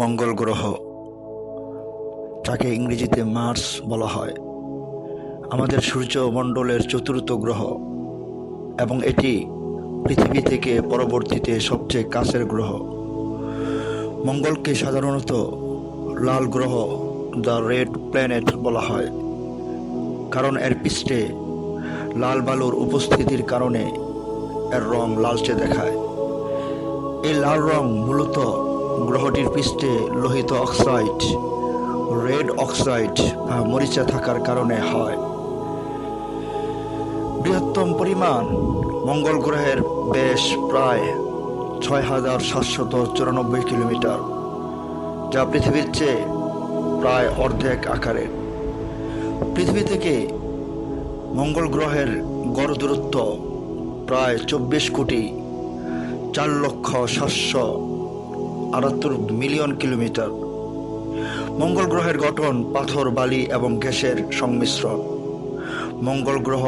মঙ্গল গ্রহ যাকে ইংরেজিতে মার্স বলা হয়। আমাদের সূর্যমণ্ডলের চতুর্থ গ্রহ, এবং এটি পৃথিবী থেকে পরবর্তীতে সবচেয়ে কাছের গ্রহ। মঙ্গলকে সাধারণত লাল গ্রহ, দ্য রেড প্ল্যানেট বলা হয়, কারণ এর পৃষ্ঠে লাল বালুর উপস্থিতির কারণে এর রং লালচে দেখায়। এই লাল রং মূলত গ্রহটির পৃষ্ঠে লোহিত অক্সাইড, রেড অক্সাইড বা মরিচা থাকার কারণে হয়। বৃহত্তম পরিমাণ মঙ্গল গ্রহের বেশ প্রায় ছয় হাজার সাতশত চুরানব্বই কিলোমিটার, যা পৃথিবীর চেয়ে প্রায় অর্ধেক আকারের। পৃথিবী থেকে মঙ্গল গ্রহের গড় দূরত্ব প্রায় চব্বিশ কোটি চার লক্ষ সাতশো আটাত্তর মিলিয়ন কিলোমিটার। মঙ্গল গ্রহের গঠন পাথর, বালি এবং গ্যাসের সংমিশ্রণ। মঙ্গল গ্রহ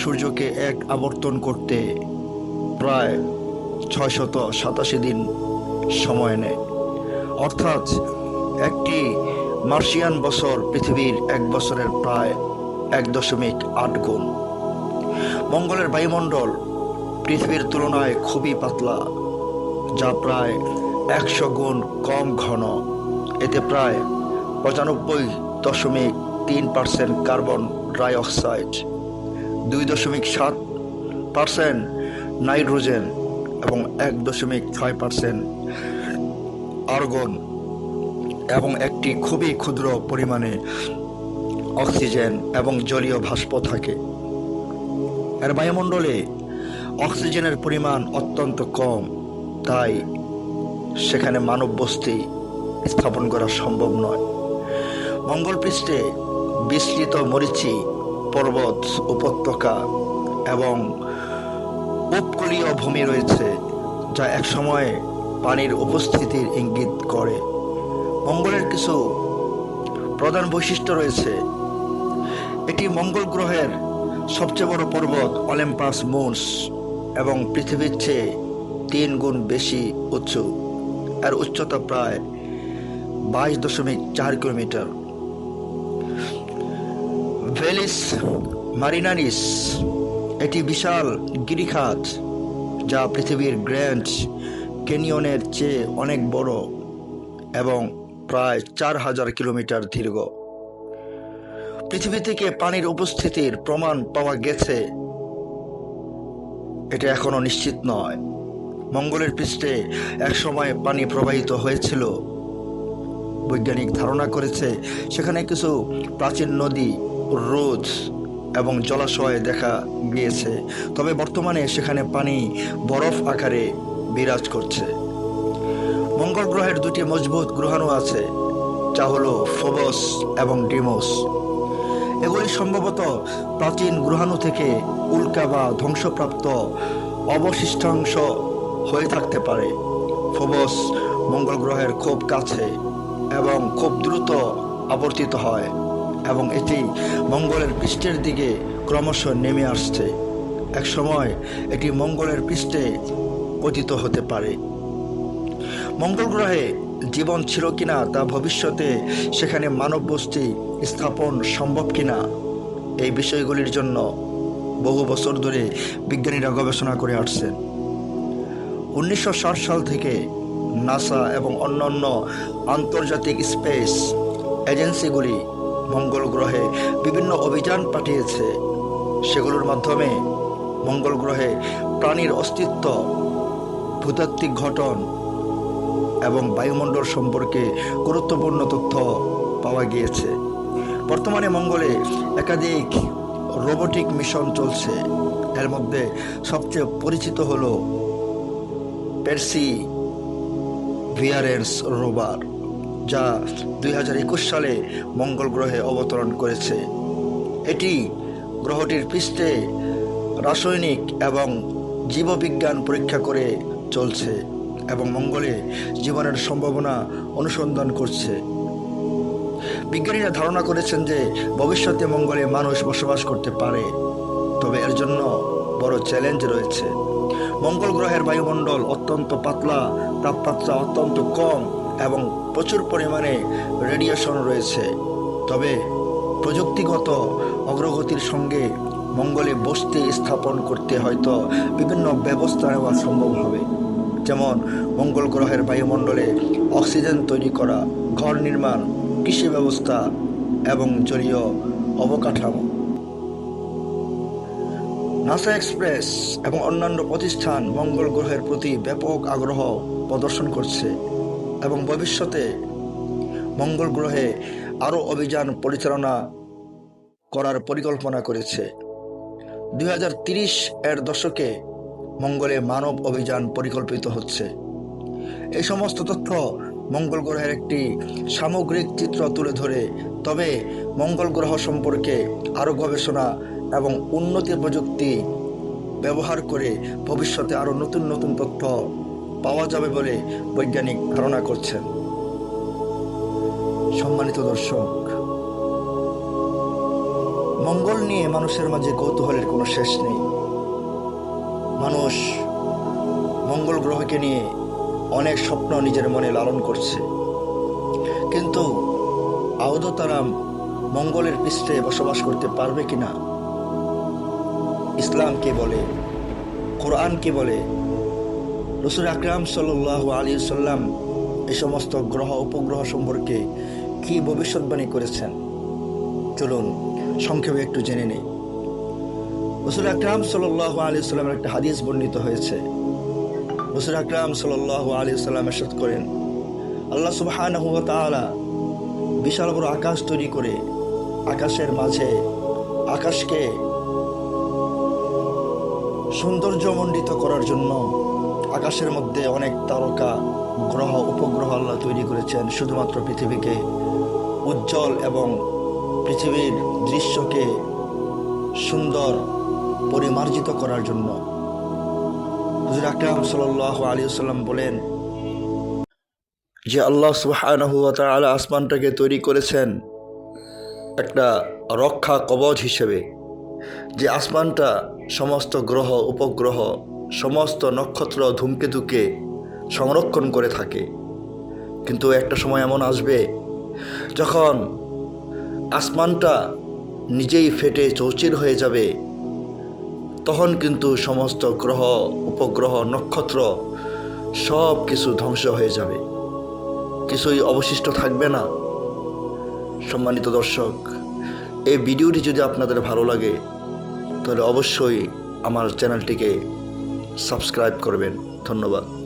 সূর্যকে এক আবর্তন করতে প্রায় ছয়শত সাতাশি দিন সময় নেয়। অর্থাৎ একটি মার্শিয়ান বছর পৃথিবীর এক বছরের প্রায় এক দশমিক আট গুণ। মঙ্গলের বায়ুমণ্ডল পৃথিবীর তুলনায় খুবই পাতলা, যা প্রায় একশো গুণ কম ঘন। এতে প্রায় পঁচানব্বই দশমিক তিন পার্সেন্ট কার্বন ডাই অক্সাইড দুই দশমিক সাত পার্সেন্ট নাইট্রোজেন এবং এক দশমিক ছয় পার্সেন্ট আর্গন এবং একটি খুবই ক্ষুদ্র পরিমাণে অক্সিজেন এবং জলীয় ভাস্প থাকে। এর বায়ুমণ্ডলে অক্সিজেনের পরিমাণ অত্যন্ত কম, তাই সেখানে মানব বস্তি স্থাপন করা সম্ভব নয়। মঙ্গল পৃষ্ঠে বিস্তৃত মরিচি, পর্বত, উপত্যকা এবং উপকূলীয় ভূমি রয়েছে, যা একসময় পানির উপস্থিতির ইঙ্গিত করে। মঙ্গলের কিছু প্রধান বৈশিষ্ট্য রয়েছে। এটি মঙ্গল গ্রহের সবচেয়ে বড় পর্বত, অলিম্পাস মুন্স, এবং পৃথিবীর চেয়ে তিন গুণ বেশি উঁচু। এর উচ্চতা প্রায় বাইশ দশমিক চার কিলোমিটার। ভেলিস মারিনারিস এটি বিশাল গিরিখাত যা পৃথিবীর গ্র্যান্ড ক্যানিয়নের চেয়ে অনেক বড় এবং প্রায় চার হাজার কিলোমিটার দীর্ঘ। পৃথিবী থেকে পানির উপস্থিতির প্রমাণ পাওয়া গেছে। এটা এখনও নিশ্চিত নয়। মঙ্গলের পৃষ্ঠে একসময় পানি প্রবাহিত হয়েছিল। বৈজ্ঞানিক ধারণা করেছে, সেখানে কিছু প্রাচীন নদী রোদ এবং জলাশয় দেখা গিয়েছে। তবে বর্তমানে সেখানে পানি বরফ আকারে বিরাজ করছে। মঙ্গল গ্রহের দুটি মজবুত গ্রহাণু আছে, যা হলো ফোবস এবং ডিমোস। এগুলি সম্ভবত প্রাচীন গ্রহাণু থেকে উল্কা বা ধ্বংসপ্রাপ্ত অবশিষ্টাংশ হয়ে থাকতে পারে। ফোবস মঙ্গল গ্রহের খুব কাছে এবং খুব দ্রুত আবর্তিত হয় এবং এটি মঙ্গলের পৃষ্ঠের দিকে ক্রমশ নেমে আসছে। এক সময় এটি মঙ্গলের পৃষ্ঠে পতিত হতে পারে। মঙ্গল গ্রহে জীবন ছিল কিনা তা ভবিষ্যতে সেখানে মানব বস্তি স্থাপন সম্ভব কিনা, এই বিষয়গুলির জন্য বহু বছর ধরে বিজ্ঞানীরা গবেষণা করে আসছেন। উনিশশো ষাট সাল থেকে নাসা এবং অন্যান্য আন্তর্জাতিক স্পেস এজেন্সিগুলি মঙ্গল গ্রহে বিভিন্ন অভিযান পাঠিয়েছে। সেগুলোর মাধ্যমে মঙ্গল গ্রহে প্রাণীর অস্তিত্ব, ভূতাত্ত্বিক ঘটন এবং বায়ুমণ্ডল সম্পর্কে গুরুত্বপূর্ণ তথ্য পাওয়া গিয়েছে। বর্তমানে মঙ্গলে একাধিক রোবোটিক মিশন চলছে। এর মধ্যে সবচেয়ে পরিচিত হল পেরসি ভিয়ারেন্স রোবার, যা দুই হাজার একুশ সালে মঙ্গল গ্রহে অবতরণ করেছে। এটি গ্রহটির পৃষ্ঠে রাসায়নিক এবং জীববিজ্ঞান পরীক্ষা করে চলছে এবং মঙ্গলে জীবনের সম্ভাবনা অনুসন্ধান করছে। বিজ্ঞানীরা ধারণা করেছেন যে ভবিষ্যতে মঙ্গলে মানুষ বসবাস করতে পারে, তবে এর জন্য বড় চ্যালেঞ্জ রয়েছে। মঙ্গল গ্রহের বায়ুমণ্ডল অত্যন্ত পাতলা, তাপমাত্রা অত্যন্ত কম এবং প্রচুর পরিমাণে রেডিয়েশন রয়েছে। তবে প্রযুক্তিগত অগ্রগতির সঙ্গে মঙ্গলে বসতি স্থাপন করতে হয়তো বিভিন্ন ব্যবস্থা নেওয়া সম্ভব হবে। যেমন মঙ্গল গ্রহের বায়ুমণ্ডলে অক্সিজেন তৈরি করা, ঘর নির্মাণ, কৃষি ব্যবস্থা এবং জলীয় অবকাঠামো। নাসা এক্সপ্রেস এবং অন্যান্য প্রতিষ্ঠান মঙ্গল গ্রহের প্রতি ব্যাপক আগ্রহ প্রদর্শন করছে এবং ভবিষ্যতে মঙ্গল গ্রহে আরও অভিযান পরিচালনা করার পরিকল্পনা করেছে। দুই এর দশকে মঙ্গলে মানব অভিযান পরিকল্পিত হচ্ছে। এই সমস্ত তথ্য মঙ্গল গ্রহের একটি সামগ্রিক চিত্র তুলে ধরে, তবে মঙ্গল গ্রহ সম্পর্কে আরও গবেষণা এবং উন্নতি প্রযুক্তি ব্যবহার করে ভবিষ্যতে আরও নতুন নতুন তথ্য পাওয়া যাবে বলে বৈজ্ঞানিক ধারণা করছেন। সম্মানিত দর্শক, মঙ্গল নিয়ে মানুষের মাঝে কৌতূহলের কোনো শেষ নেই। মানুষ মঙ্গল গ্রহকে নিয়ে অনেক স্বপ্ন নিজের মনে লালন করছে। কিন্তু আদৌ তারা মঙ্গলের পৃষ্ঠে বসবাস করতে পারবে কিনা ইসলাম কি বলে কোরআন কি বলে। রসুল আকরাম সাল্লাহ আলী সাল্লাম এই সমস্ত গ্রহ, উপগ্রহ সম্পর্কে কি ভবিষ্যৎবাণী করেছেন? চলুন, সংক্ষেপে একটু জেনে নেই। রসুল আকরাম সাল্লাহ আলী সাল্লামের একটা হাদিস বর্ণিত হয়েছে। রসুল আকরাম সাল্লাহ আলী সাল্লাম এরশাদ করেন, আল্লাহ সুবহানাহু ওয়া বিশাল বড় আকাশ তৈরি করে, আকাশের মাঝে আকাশকে সৌন্দর্যমণ্ডিত করার জন্য আকাশের মধ্যে অনেক তারকা, গ্রহ, উপগ্রহ আল্লাহ তৈরি করেছেন। শুধুমাত্র পৃথিবীকে উজ্জ্বল এবং পৃথিবীর দৃশ্যকে সুন্দর পরিমার্জিত করার জন্য। হুজুর আকরাম সাল্লাহ আলী সাল্লাম বলেন, যে আল্লাহ সুবহানাহু ওয়া আসমানটাকে তৈরি করেছেন একটা রক্ষা কবচ হিসেবে। যে আসমানটা সমস্ত গ্রহ, উপগ্রহ, সমস্ত নক্ষত্র ধূমকেতুকে সংরক্ষণ করে থাকে। কিন্তু একটা সময় এমন আসবে যখন আসমানটা নিজেই ফেটে চৌচির হয়ে যাবে। তখন কিন্তু সমস্ত গ্রহ, উপগ্রহ, নক্ষত্র সব কিছু ধ্বংস হয়ে যাবে। কিছুই অবশিষ্ট থাকবে না। সম্মানিত দর্শক এই ভিডিওটি যদি আপনাদের ভালো লাগে তাহলে অবশ্যই আমার চ্যানেলটিকে সাবস্ক্রাইব করবেন। ধন্যবাদ।